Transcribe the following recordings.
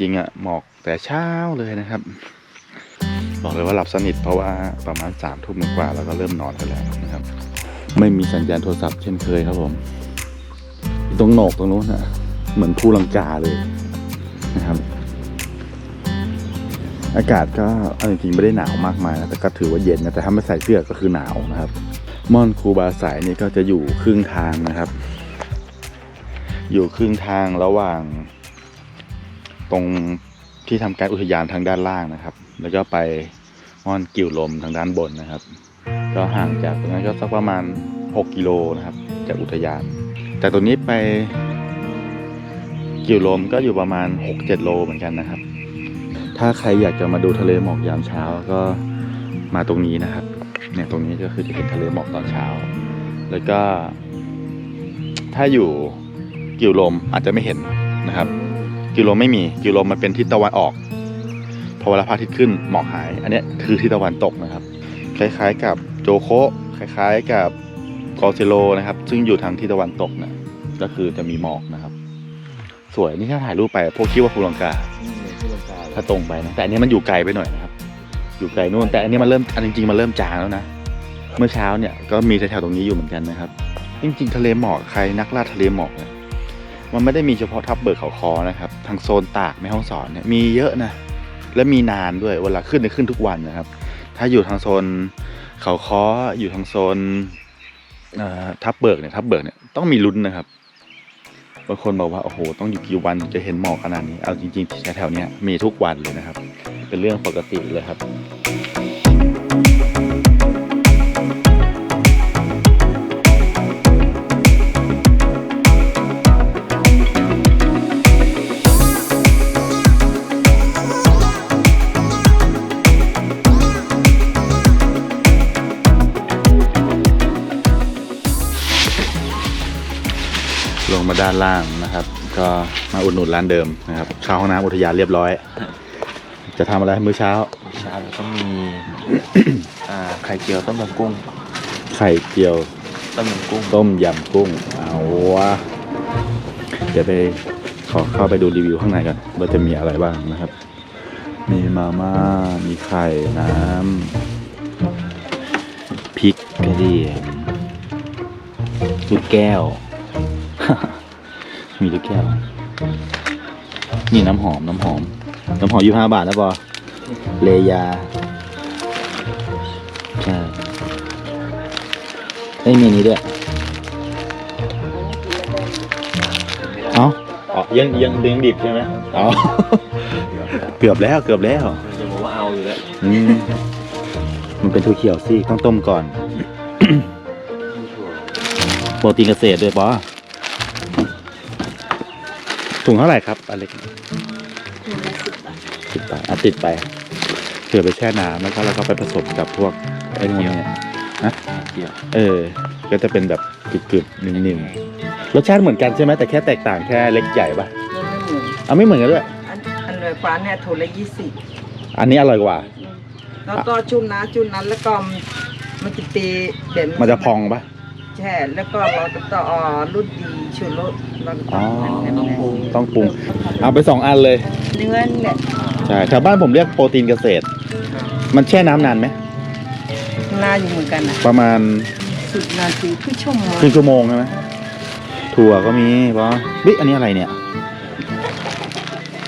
จริงอะหมอกแต่เช้าเลยนะครับ บอกเลยว่าหลับสนิทเพราะว่าประมาณสามทุ่มกว่าแล้วก็เริ่มนอนกันแล้วนะครับ ไม่มีสัญญาณโทรศัพท์เช่นเคยครับผม ตรงโหนกตรงนู้นอะเหมือนภูลังกาเลยนะครับ อากาศก็เอาจริงๆไม่ได้หนาวมากมายนะแต่ก็ถือว่าเย็นนะแต่ถ้าไม่ใส่เสื้อก็คือหนาวนะครับม่อนคูบาสายนี่ก็จะอยู่ครึ่งทางนะครับ อยู่ครึ่งทางระหว่าง ตรงที่ทำการอุทยานทางด้านล่างนะครับ แล้วก็ไปม่อนกิ่วลมทางด้านบนนะครับ ก็ห่างจากตรงนั้นก็สักประมาณ 6 กิโลนะครับ จากอุทยาน แต่ตรงนี้ไปกิ่วลมก็อยู่ประมาณ 6-7 โลเหมือนกันนะครับ ถ้าใครอยากจะมาดูทะเลหมอกยามเช้าก็มาตรงนี้นะครับ เนี่ยตรงนี้ก็คือจะเห็นทะเลหมอกตอนเช้า แล้วก็ถ้าอยู่กิ่วลมอาจจะไม่เห็นนะครับ กิวลไม่มีกิวลมันเป็นทิศตะวันออกพอเวลาพระอาทิตย์ขึ้นหมอกหาย อันนี้คือทิศตะวันตกนะครับ คล้ายๆกับโจโคคล้ายๆกับกอเซโลนะครับ ซึ่งอยู่ทางทิศตะวันตกนี่ยก็คือจะมีหมอกนะครับ สวยนี่ถ้าถ่ายรูปไปพวกคิดว่าภูลังกาถ้าตรงไปนะแต่อันนี้มันอยู่ไกลไปหน่อยนะครับ อยู่ไกลนู่นแต่อันนี้มันเริ่มอันจริงๆมันเริ่มจางแล้วนะเมื่อเช้าเนี่ยก็มีแถวๆตรงนี้อยู่เหมือนกันนะครับ จริงๆทะเลหมอกใครนักล่าทะเลหมอกเนี่ย มันไม่ได้มีเฉพาะทับเบิกเขาคอนะครับ ทางโซนตากแม่ห้องสอนเนี่ยมีเยอะนะ และมีนานด้วยเวลาขึ้นเนี่ยขึ้นทุกวันนะครับ ถ้าอยู่ทางโซนเขาคออยู่ทางโซนทับเบิกเนี่ยทับเบิกเนี่ยต้องมีลุ้นนะครับบางคนบอกว่าโอ้โหต้องอยู่กี่วันถึงจะเห็นหมอกขนาดนี้เอาจริงๆแถวๆเนี้ยมีทุกวันเลยนะครับ เป็นเรื่องปกติเลยครับ มาด้านล่างนะครับ ก็มาอุดหนุนร้านเดิมนะครับเข้าห้องน้ำอุทยานเรียบร้อย จะทำอะไรมื้อเช้า เช้าแล้วก็มี อ่าไข่เจียวต้มยำกุ้ง ไข่เจียวต้มยำกุ้ง ต้มยำกุ้งเอาวะเดี๋ยวไปขอเข้าไปดูรีวิวข้างในกันว่าจะมีอะไรบ้างนะครับ มีมาม่า มีไข่ น้ำพริกกระเทียมลูกแก้ว มีลูกแก้ว นี่น้ำหอมน้ำหอม น้ำหอมยี่ห้าบาทนะปอเลยา ใช่ไม่มีนี้ด้วย เอ้าอ๋อยังยังดึงดิบใช่ไหมอ๋อ เกือบแล้วเกือบแล้ว จะบอกว่าเอาอยู่แล้วอืมมันเป็นถั่วเขียวสิต้องต้มก่อน โปรตีนเกษตรด้วยปอ ถุงเท่าไหร่ครับอเล็กสิบบาทอะติดไปเผื่อไปแช่น้ำแล้วก็เราก็ไปผสมกับพวกไอ้นี่เนี่ยเกี่ยวเออ ก็จะเป็นแบบกรึบๆนิ่มๆรสชาติเหมือนกันใช่ไหมแต่แค่แตกต่างแค่เล็กใหญ่ปะมันไม่เหมือนเอาไม่เหมือนกันด้วยอันอันเลยฟ้าเนี่ยถุงละยี่สิบอันนี้อร่อยกว่า แล้วก็ชุดนะชุดนั้นแล้วก็มันจะตีแบบมันจะพองปะ ใช่แล้วก็เราก็ต่ออ๋อรุ่นดีชูรสเราก็อ๋ต้อองต้องปรุงต้องปรุง เอาไปสองอันเลย เนื้อเนี่ยใช่แถวบ้านผมเรียกโปรตีนเกษตร มันแช่น้ำนานไหม น่าอยู่เหมือนกันนะประมาณสุดนาทีครึ่งชั่วโมงครึ่งชั่วโมงใช่ไหมถั่วก็มีปะเฮ้ยอันนี้อะไรเนี่ย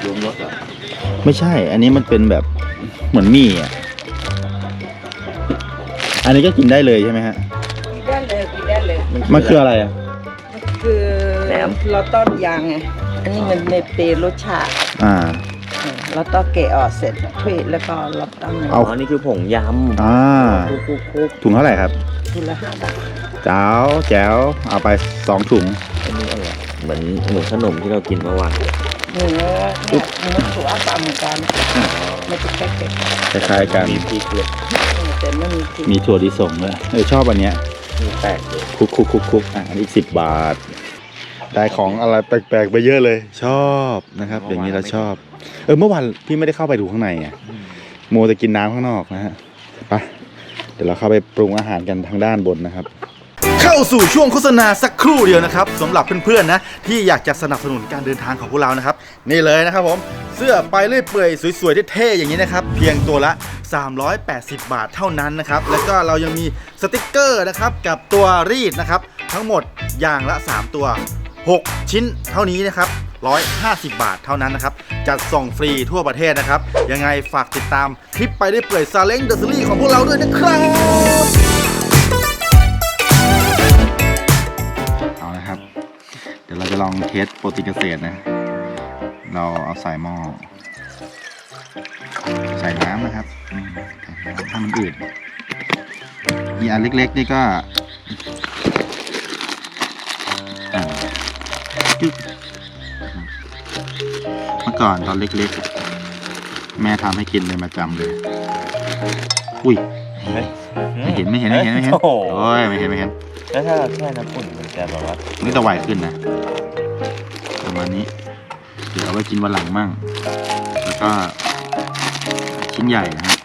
รวมรสเหรอไม่ใช่ อันนี้มันเป็นแบบเหมือนมี่อะ อันนี้ก็กินได้เลยใช่ไหมฮะ มันคืออะไรอะมันคือเราต้มยางไง อันนี้มันไม่เปรรสชาติอ่า เออเราต้องเกะออกเสร็จถ้วยแล้วก็เราต้องเอา อ๋อนี่คือผงยำอ่า คุกคุกคุกถุงเท่าไหร่ครับทุละห้าบาทเจ้าแจ๋วเอาไปสองถุง อันนี้อร่อยเหมือนเหมือนขนมที่เรากินเมื่อวานเนื้อเนี่ยเนื้อถั่วปลาเหมือนกันมันจะแค่เผ็ดคล้ายๆกัน มีพริกเลยแต่ไม่มีพริกมีถั่วลิสงด้วยเออชอบอันเนี้ย มีแป้งเลยคุกคุกคุกคุกอะอันนี้สิบบาท ได้ของอะไรแปลกๆไปเยอะเลย ชอบนะครับ อย่างนี้เราชอบ เออเมื่อวานพี่ไม่ได้เข้าไปดูข้างในไงโมจะกินน้ำข้างนอกนะฮะไปเดี๋ยวเราเข้าไปปรุงอาหารกันทางด้านบนนะครับคเข้าสู่ช่วงโฆษณาสักครู่เดียวนะครับสำหรับเพื่อนๆนะที่อยากจะสนับสนุนการเดินทางของพวกเรานะครับ นี่เลยนะครับผมเสื้อไปเรื่อยเปื่อยสวยๆเท่ๆอย่างนี้นะครับ เพียงตัวละ 380 บาทเท่านั้นนะครับ แล้วก็เรายังมีสติกเกอร์นะครับกับตัวรีดนะครับ ทั้งหมดอย่างละ 3 ตัว 6 ชิ้นเท่านี้นะครับ150 บาทเท่านั้นนะครับ จัดส่งฟรีทั่วประเทศนะครับ ยังไงฝากติดตามคลิปไปได้เปื่อยซาเล้งเดอะซีรีส์ของพวกเราด้วยนะครับ จะลองเทสโปรตีนเกษตรนะ เราเอาใส่หม้อ ใส่น้ำนะครับอืมให้มันอืดมีอันเล็กๆนี่ก็อ่าจึ๊กเมื่อก่อนตอนเล็กๆ แม่ทำให้กินเป็นประจำเลย อุ้ย ไม่เห็นไม่เห็นไม่เห็นไม่เห็น โอ้โหโอ้ยไม่เห็นไม่เห็น แล้วถ้าเราแช่น้ำอุ่นมันจะแบบว่านี่จะไวขึ้นนะ ประมาณนี้ เดี๋ยวเอาไว้กินวันหลังมั่ง แล้วก็ชิ้นใหญ่นะฮะ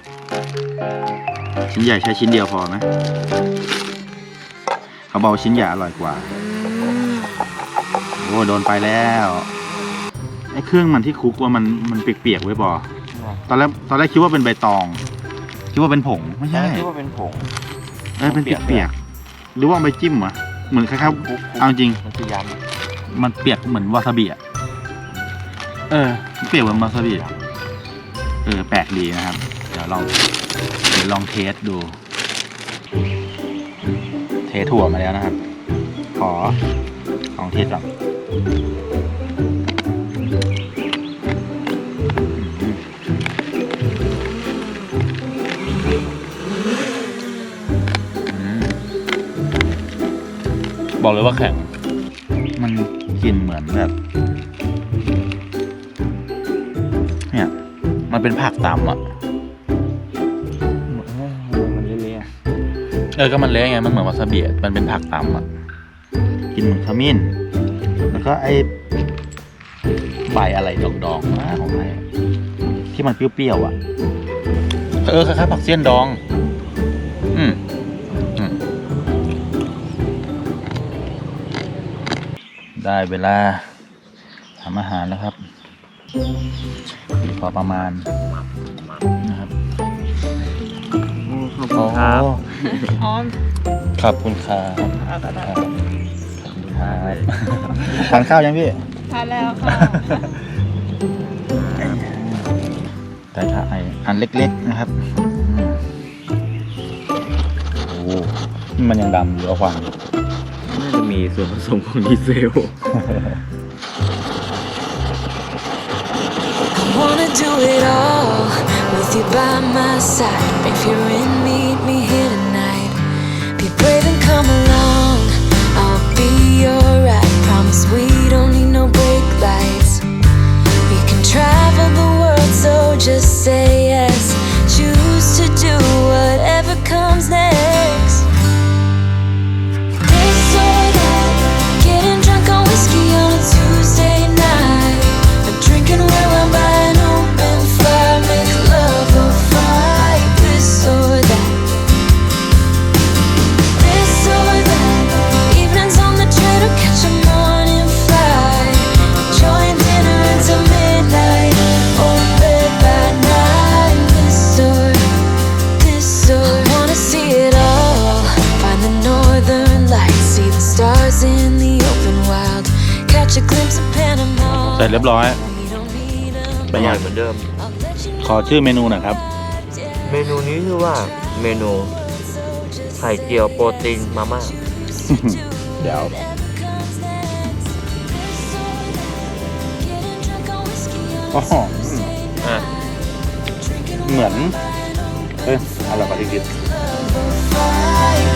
ชิ้นใหญ่ใช้ชิ้นเดียวพอไหมเขาบอกว่าชิ้นใหญ่อร่อยกว่า โอ้โดนไปแล้วไอ้เครื่องมันที่คลุกว่ามันมันเปียกๆไว้บอตอนแรกตอนแรกคิดว่าเป็นใบตอง คิดว่าเป็นผงไม่ใช่คิดว่าเป็นผง เออเป็นเปียกๆ หรือว่าเอาไปจิ้มวะเหมือนคล้ายๆเอาจริง มันคือยมันเปียกเหมือนวาซาบิอะ เออมันเปียกเหมือนวาซาบิอะเออ แปลกดีนะครับ เดี๋ยวลองเดี๋ยวลองเทสดู เทถั่วมาแล้วนะครับ ขอลองเทสก่อน บอกเลยว่าแข็ง มันกลิ่นเหมือนแบบ เนี่ย มันเป็นผักตำอะ มันเละเออ ก็มันเละไง มันเหมือนวาซาบิอะมันเป็นผักตำอะ กินเหมือนขมิ้น แล้วก็ไอ้ใบอะไรดองๆมาของไทยอะที่มันเปรี้ยวๆอะ เออคล้ายๆผักเสี้ยนดอง ได้เวลาทำอาหารแล้วครับพอประมาณนะครับขอบคุณครับอ๋อขอบคุณครับเอาก็ได้ครับทานข้าวยังพี่ทานแล้วค่ะแต่ถ้าไออันเล็กๆนะครับอืมโอ้โหนี่มันยังดำอยู่เอาควันน่าจะ มีส่วนผสมของดีเซล I wanna do it all with you by my side. If you're in, meet me here tonight. Be brave and come along. I'll be your ride. Promise we don't need no brake lights. We can travel the world, so just say yes. Choose to do whatever comes next. เสร็จเรียบร้อย We don't need 'em อร่อยเหมือนเดิม I'll let you ขอชื่อเมนูหน่อยครับ เมนูนี้ชื่อว่าเมนูไข่เจียวโปรตีนมาม่าเดี๋ยว อ๋ออืมอะเหมือน เอ้ยเอาละปฏิทิน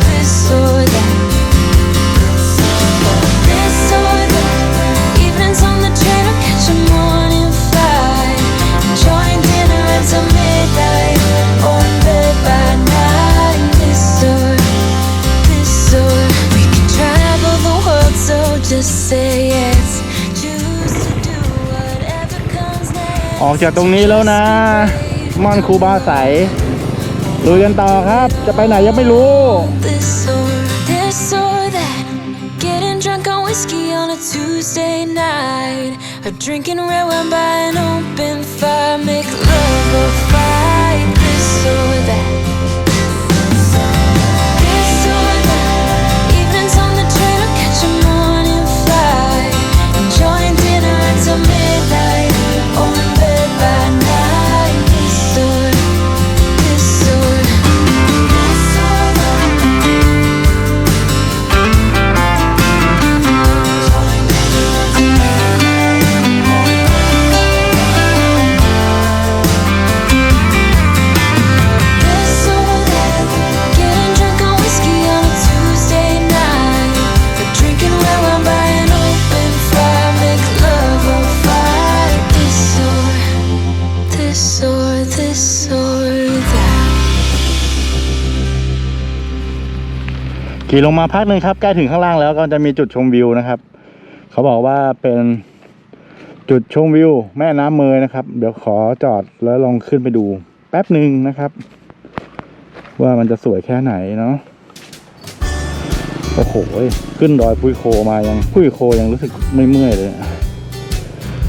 This or ออกจากตรงนี้แล้วนะ ม่อนครูบาใสลุยกันต่อครับ จะไปไหนยังไม่รู้ Tuesday night. A drinking red wine by an open fire. Make love or fight this or ขี่ลงมาพักหนึ่งครับใกล้ถึงข้างล่างแล้วก็จะมีจุดชมวิวนะครับ เขาบอกว่าเป็นจุดชมวิว แม่น้ำเมยนะครับ เดี๋ยวขอจอดแล้วลองขึ้นไปดู แป๊บหนึ่งนะครับ ว่ามันจะสวยแค่ไหนเนาะโอ้โหขึ้นดอยพุยโคมายังพุยโคยังรู้สึกไม่เมื่อยเลย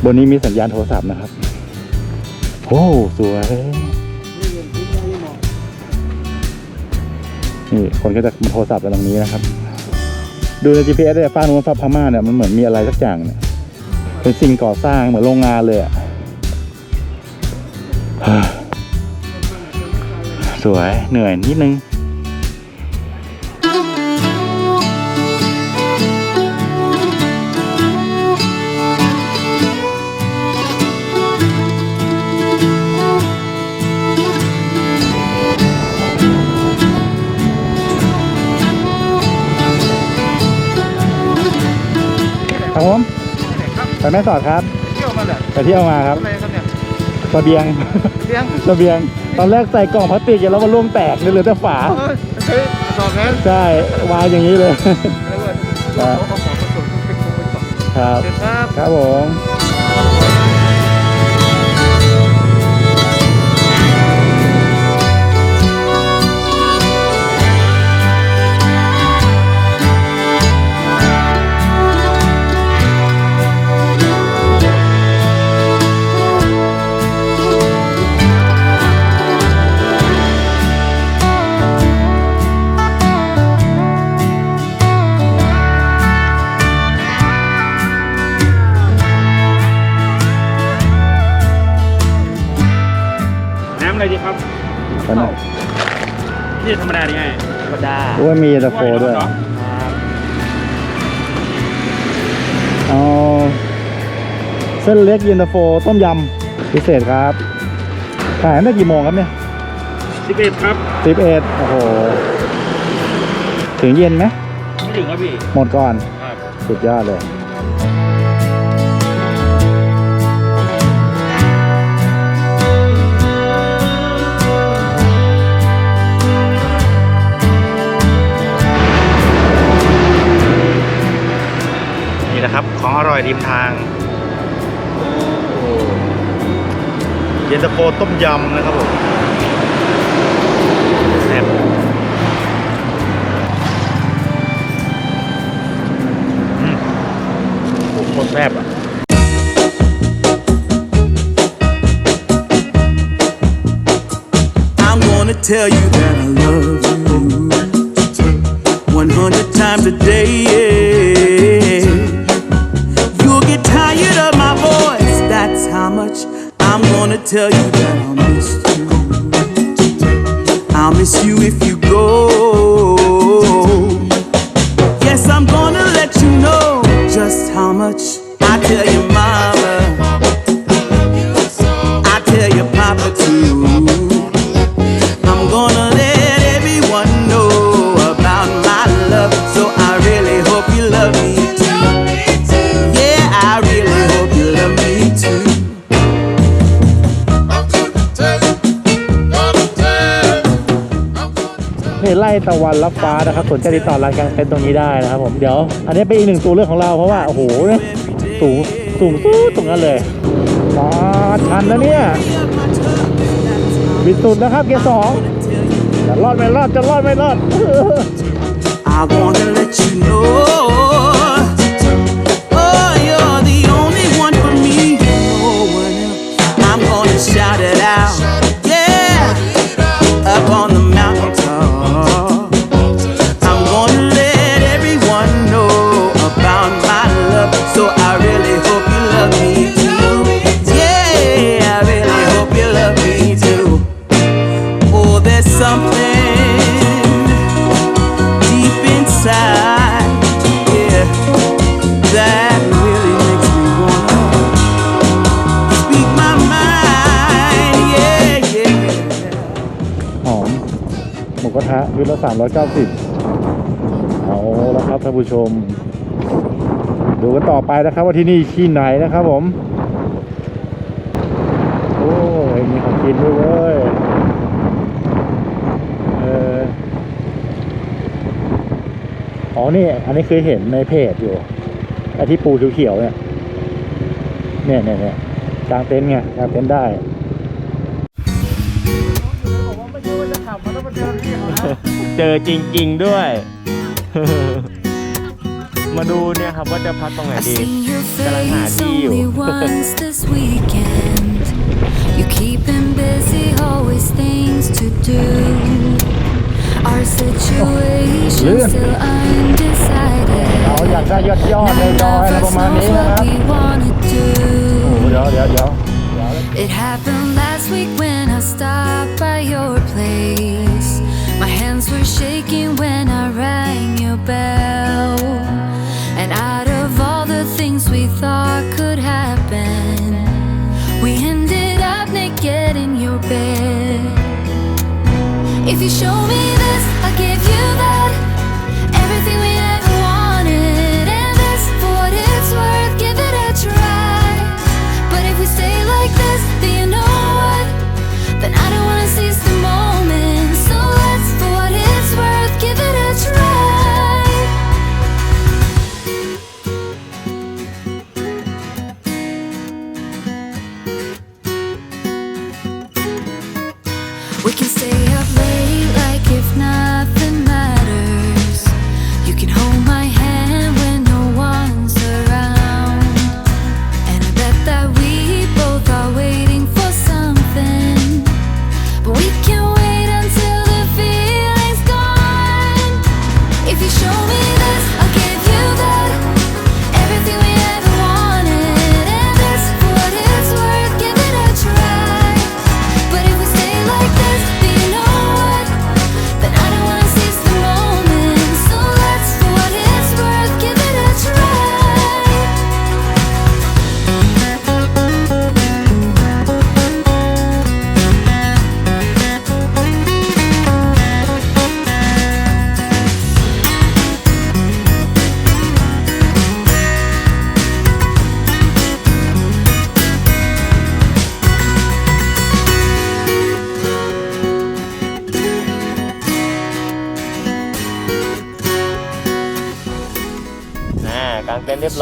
บนนี้มีสัญญาณโทรศัพท์นะครับโอ้สวย นี่คนก็จะโทรศัพท์กันตรงนี้นะครับ ดูใน GPS เนี่ยฟ้านู้นฟ้าพม่าเนี่ยมันเหมือนมีอะไรสักอย่างเนี่ยเป็นสิ่งก่อสร้างเหมือนโรงงานเลยอะ่ะสวยเหนื่อยนิดนึง ครับผมไปแม่สอดครับเที่ยวมาแหละไปเที่ยวมาครับอะไรครับเนี่ยเสบียงเลี้ยงเสบียง ตอนแรกใส่กล่องพลาสติกแล้วมันร่วงแตกเหลือแต่ฝาเอ้ยเฮ้ยสอบนั้นใช่วางอย่างนี้เลยแล้วก็เขาขอมาส่งเป็นคงเป็นสอบครับเสร็จครับครับผม อ้ยมีเย็นตาโฟด้วยเหรอเอาเส้นเล็กเย็นตาโฟต้มยำพิเศษครับขายตั้งแต่กี่โมงครับเนี่ยสิบเอ็ดครับสิบเอ็ดโอ้โห ถึงเย็นไหมไม่ถึงครับพี่ หมดก่อน ครับ สุดยอดเลย องอร่อยริมทางเย็นตาโฟต้มยำนะครับผมแซ่บอืมโคตรแซ่บอะ I'm gonna tell you that I love you 100 times a day. If you ตะวันรับฟ้านะครับสนใจติดต่อรานกางเต็นท์ตรงนี้ได้นะครับผมเดี๋ยว อันนี้เป็นอีกหนึ่งตัวเลือกของเราเพราะว่าโอ้โหเนี่ยสูงสูงสู้ตรงนั้นเลยมาชันนะเนี่ยบิดสุดนะครับเกียร์สองจะรอดไม่รอดจะรอดไม่รอด I wanna let you know ละสามร้อยเก้าสิบเอาแล้วครับท่านผู้ชม ดูกันต่อไปนะครับว่าที่นี่ที่ไหนนะครับผม โอ้ยมีของกินด้วยเว้ยเอออ๋อนี่ อันนี้เคยเห็นในเพจอยู่ไอที่ปูเขียวๆเนี่ยเนี่ยเนี่ยเนี่ยกางเต็นท์ไงกางเต็นท์ได้ เจอจริง ๆด้วย มาดูเนี่ยครับว่าจะพักตรงไหน I've ดี seen your กำลังหา face ที่อยู่ only once this weekend. You keeping busy, always things to do. Our situation ลื่น still undecided. เราอยากได้ยอดยอดใน None ดอย of อะไรประ us มาณ knows นี้นะครับ what we wanna โอ้โห do. เดี๋ยวเดี๋ยวเดี๋ยว It happened last week when I stopped by your place. Shaking when I rang your bell. And out of all the things we thought could happen, we ended up naked in your bed. If you show me this, I'll give you that. Everything we We can stay up late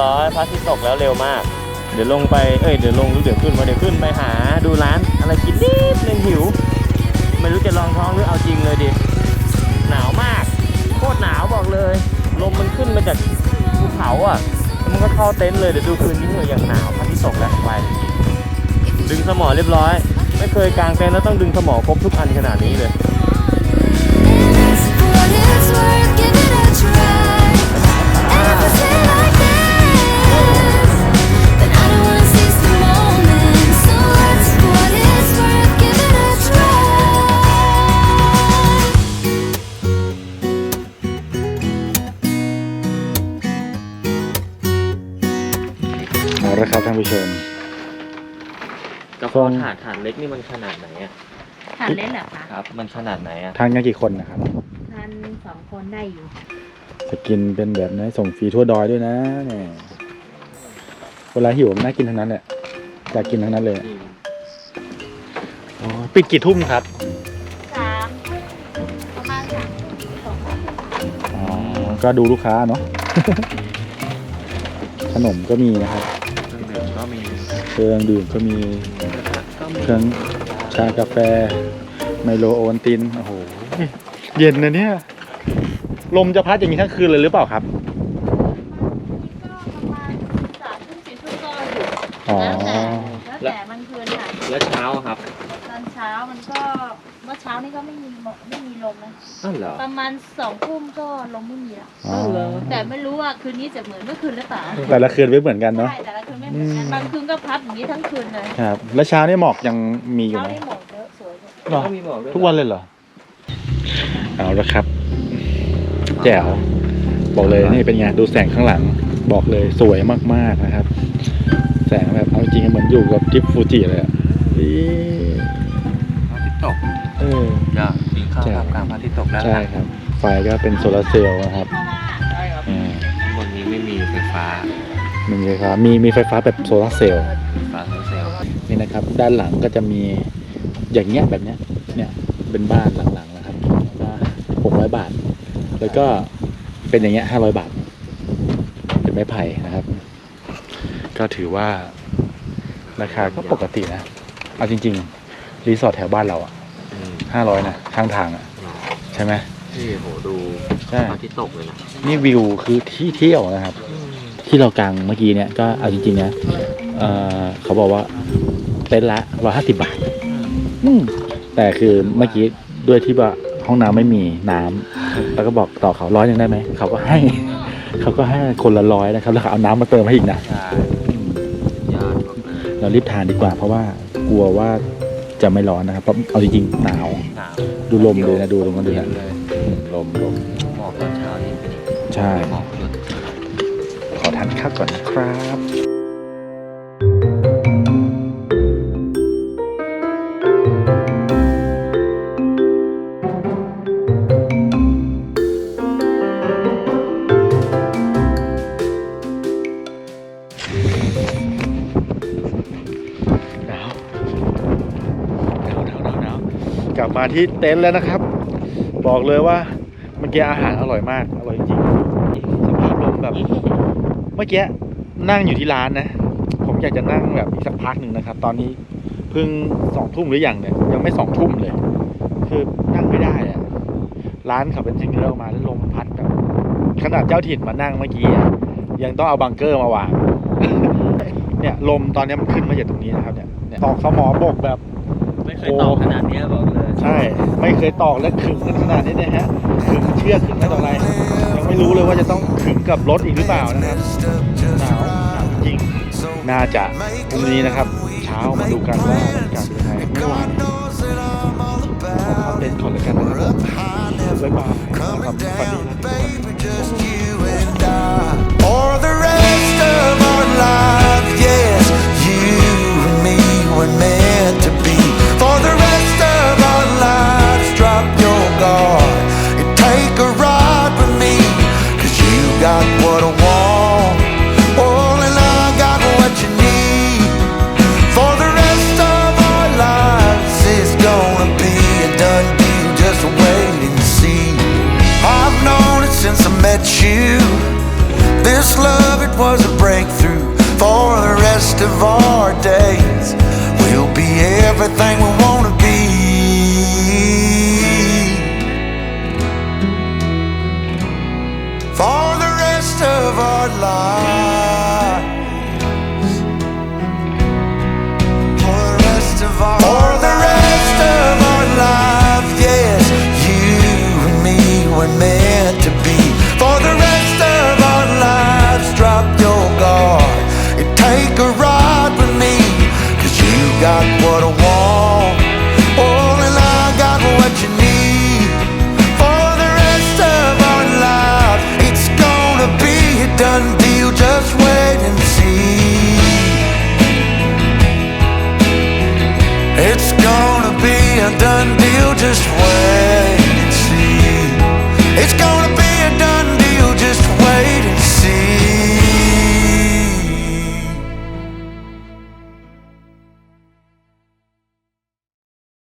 ร้อยพระอาทิตย์ตกแล้วเร็วมาก เดี๋ยวลงไป เอ้ย เดี๋ยวลงหรือเดี๋ยวขึ้นมาเดี๋ยวขึ้นไปหาดูร้านอะไรกินนิดนึงหิว ไม่รู้จะลองท้องหรือเอาจริงเลยดิ หนาวมาก โคตรหนาวบอกเลย ลมมันขึ้นมาจากภูเขาอะ มันก็เข้าเต็นท์เลย เดี๋ยวดูคืนนี้เหนื่อยอย่างหนาวพระอาทิตย์ตกแล้วไปดึงสมอเรียบร้อย ไม่เคยกางเต็นท์แล้วต้องดึงสมอครบทุกอันขนาดนี้เลย กระเพาะถาดถาดเล็กนี่มันขนาดไหนอะทานเล่นเหรอคะครับ มันขนาดไหนอะทานกันกี่คนนะครับ ทานสองคนได้อยู่ จะกินเป็นแบบไหนส่งฟรีทั่วดอยด้วยนะเนี่ยเวลาหิวมันน่ากินทั้งนั้นแหละอยากกินทั้งนั้นเลยอ๋อปิดกี่ทุ่มครับสามประมาณสามสองอ๋อก็ดูลูกค้าเนาะ ขนมก็มีนะครับเครื่องดื่มก็มีเครื่องดื่มก็มีก็มี เครื่องชากาแฟ ไมโลโอวัลติน โอ้โห เย็นนะเนี่ย ลมจะพัดอย่างนี้ทั้งคืนเลยหรือเปล่าครับก็ประมาณสามทุ่มสี่ทุ่มก็อยู่ อ๋อ แล้วแต่แล้วแต่มันคืนค่ะ แล้วเช้าอะครับตอนเช้ามันก็เมื่อเช้านี่ก็ไม่มีหมอกไม่มีลมนะ อ้าวเหรอประมาณสองทุ่มก็ลมไม่มีแล้วอ๋อ แต่ไม่รู้ว่าคืนนี้จะเหมือนเมื่อคืนหรือเปล่าแต่ละคืนไม่เหมือนกันเนาะ ใช่แต่ละ คืนไม่เหมือนกันบางคืนก็พัดอย่างนี้ทั้งคืนเลยครับ แล้วเช้านี่หมอกยังมีอยู่เช้าไหมนี่หมอกเยอะสวยเลยเหรอก็มีบอกด้วยทุกวันเลยเหรอ เอาละครับ แจ๋ว บอกเลยนี่เป็นไงดูแสงข้างหลัง บอกเลยสวยมากๆนะครับ แสงแบบเอาจริงๆเหมือนอยู่กับทริปฟูจิเลยอะนี่พระอาทิตย์ตกเออ อยากกินข้าวแจ๋วท่ามกลางพระอาทิตย์ตกแล้วใช่ครับ ไฟก็เป็นโซลาร์เซลล์นะครับอืมบนนี้ไม่มีไฟฟ้า มีไฟฟ้ามีมีไฟฟ้าแบบโซลาร์เซลล์ไฟฟ้าโซลาร์เซลล์นี่นะครับ ด้านหลังก็จะมีอย่างเงี้ยแบบเนี้ยเนี่ยเป็นบ้านหลังๆนะครับหกร้อยบาท แล้วก็เป็นอย่างเงี้ยห้าร้อยบาท เป็นไม้ไผ่นะครับ ก็ถือว่าราคาก็ปกตินะ เอาจริง ๆ รีสอร์ทแถวบ้านเราอะอืมห้าร้อยนะข้างทางอะ ใช่ไหมที่โหดูใช่ พระอาทิตย์ตกเลยนะ นี่วิวคือที่เที่ยวนะครับ ที่เรากางเมื่อกี้เนี่ยก็เอาจริงๆนะเอ่อเขาบอกว่าเต็นท์ละร้อยห้าสิบบาทอืมแต่คือเมื่อกี้ด้วยที่ว่าห้องน้ำไม่มีน้ำแล้วก็บอกต่อเขาร้อยหนึงได้ไหมเขาก็ให้ เขาก็ให้คนละร้อยนะครับ แล้วเขาเอาน้ำมาเติมให้อีกนะ ใช่ยอดมากเลยเรารีบทานดีกว่า เพราะว่ากลัวว่าจะไม่ร้อนนะครับเพราะเอาจริงๆหนาว หนาวดูลมเลยนะดูตรงนั้นดูเย็นะนเลยลมลมหมอกตอนเช้านี่เป็นอีกใช่ หมอกหยดขอทานข้าวก่อนนะครับหนาวหนาวหนาวหนาวหนาวกลับมาที่เต็นท์แล้วนะครับ บอกเลยว่าเมื่อกี้อาหารอร่อยมาก อร่อยจริงๆสภาพลมแบบ เมื่อกี้นั่งอยู่ที่ร้านนะ ผมอยากจะนั่งแบบอีกสักพักหนึ่งนะครับ ตอนนี้เพิ่งสองทุ่มหรือยังเนี่ยยังไม่สองทุ่มเลย คือนั่งไม่ได้อะร้านเขาเป็นซิงเกิลออกมาแล้วลมพัดแบบขนาดเจ้าถิ่นมานั่งเมื่อกี้อะยังต้องเอาบังเกอร์มาวางเนี่ยลมตอนนี้มันขึ้นมาจากตรงนี้นะครับเนี่ยเนี่ยตอกสมอบกแบบไม่เคยตอกขนาดเนี้ยบอกเลย ใช่ ไม่เคยตอกและขึงกันขนาดนี้เนะฮะขึงเชือกขึงไม่ต่ออะไรยัง ไม่รู้เลยว่าจะต้องขึงกับรถอีกหรือเปล่านะครับหนาวหนาวจริงๆน่าจะพรุ่งนี้นะครับ เช้ามาดูกันว่าบรรยากาศเป็นยังไงไม่ไหวขอพักเล่นก่อนเลยกันนะครับบ๊ายบายนะครับฝันดีนะทุกคน